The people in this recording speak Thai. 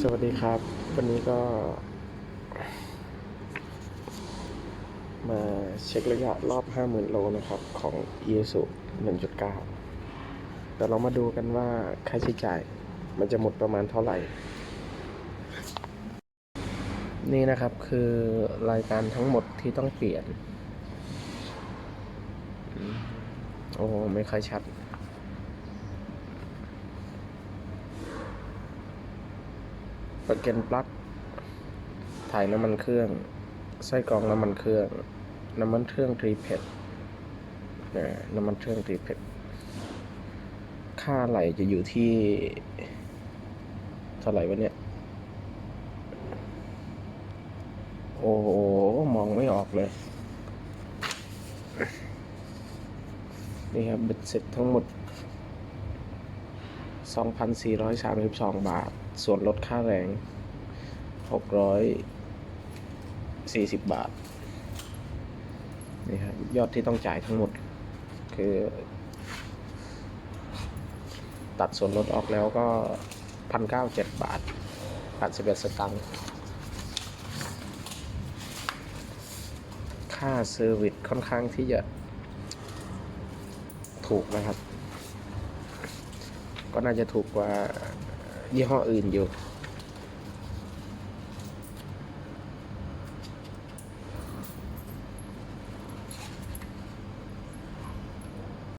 สวัสดีครับ วันนี้ก็ มาเช็คระยะรอบ 50,000 โลนะครับ ของ i s u 1.9 แต่เรามาดูกันว่าค่าใช้จ่ายมันจะหมดประมาณเท่าไหร่ นี่นะครับคือรายการทั้งหมดที่ต้องเปลี่ยน โอ้ ไม่ค่อยชัด ประกันปลั๊กถ่ายน้ำมันเครื่อง ไส้กรองน้ำมันเครื่อง น้ำมันเครื่องตรีเพชรน้ำมันเครื่องตรีเพชรค่าไหลจะอยู่ที่เท่าไหร่วะเนี่ย โอ้โห มองไม่ออกเลย นี่ครับเบ็ดเสร็จทั้งหมด 2,432 บาท ส่วนลดค่าแรง 640 บาท นี่ครับยอดที่ต้องจ่ายทั้งหมด คือ ตัดส่วนลดออกแล้วก็1,097บาท 81 สตังค์ ค่าเซอร์วิสค่อนข้างที่จะถูกนะครับ ก็น่าจะถูกกว่ายี่ห้ออื่นอยู่